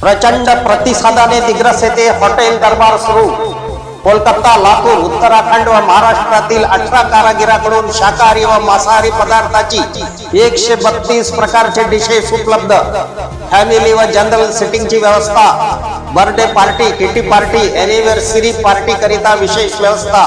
प्रचंड प्रतिसादाने दिग्रस येथे हॉटेल दरबार सुरू. कोलकाता लातूर उत्तराखंड व महाराष्ट्रातील अठरा कारागिराकडून शाकाहारी व मांसाहारी पदार्थाची एकशे बत्तीस प्रकारचे डिशेस उपलब्ध. फॅमिली व जनरल सिटिंगची व्यवस्था birthday party kitty party anniversary party करिता विशेष व्यवस्था.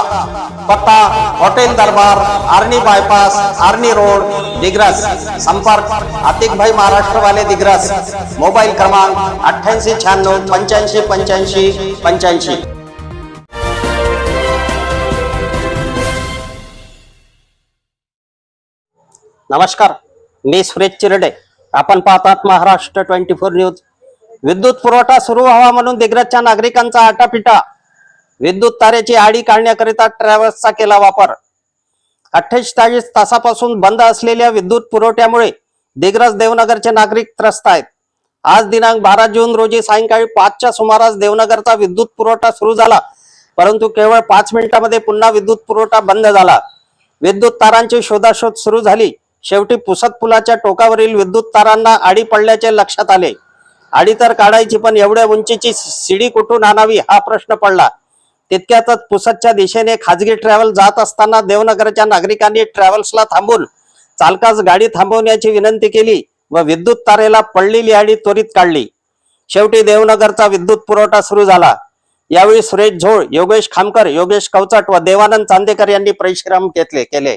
पत्ता hotel Darbar Arni bypass Arni road Digras संपर्क आतिक भाई महाराष्ट्रवाले दिग्रस. मोबाईल क्रमांक अठ्ठ्याऐंशी शहाण्णव पंच्याऐंशी पंच्याऐंशी पंच्याऐंशी. नमस्कार मी सुरेश चिरडे. आपण पाहतात महाराष्ट्र ट्वेंटी फोर न्यूज. विद्युत पुरवठा सुरू व्हावा म्हणून दिग्रजच्या नागरिकांचा आटापिटा. विद्युत तारेची आडी काढण्याकरिता ट्रॅव्हल्सचा केला वापर. अठ्ठेचाळीस तासापासून बंद असलेल्या विद्युत पुरवठ्यामुळे दिग्रज देवनगरचे नागरिक त्रस्त आहेत. आज दिनांक बारा जून रोजी सायंकाळी पाचच्या सुमारास देवनगरचा विद्युत पुरवठा सुरू झाला. परंतु केवळ पाच मिनिटांमध्ये पुन्हा विद्युत पुरवठा बंद झाला. विद्युत तारांची शोधाशोध सुरू झाली. शेवटी पुसत पुलाच्या टोकावरील विद्युत तारांना आडी पडल्याचे लक्षात आले. आडी तर काढायची पण एवढ्या उंचीची शिडी कुठून आणावी हा प्रश्न पडला. तितक्यातच पुसदच्या दिशेने खाजगी ट्रॅव्हल जात असताना देवनगरच्या नागरिकांनी ट्रॅव्हल्सला थांबून चालकास गाडी थांबवण्याची विनंती केली व विद्युत तारेला पडलेली आडी त्वरित काढली. शेवटी देवनगरचा विद्युत पुरवठा सुरू झाला. यावेळी सुरेश झोळ योगेश खामकर योगेश कवचट व देवानंद चांदेकर यांनी परिश्रम घेतले केले.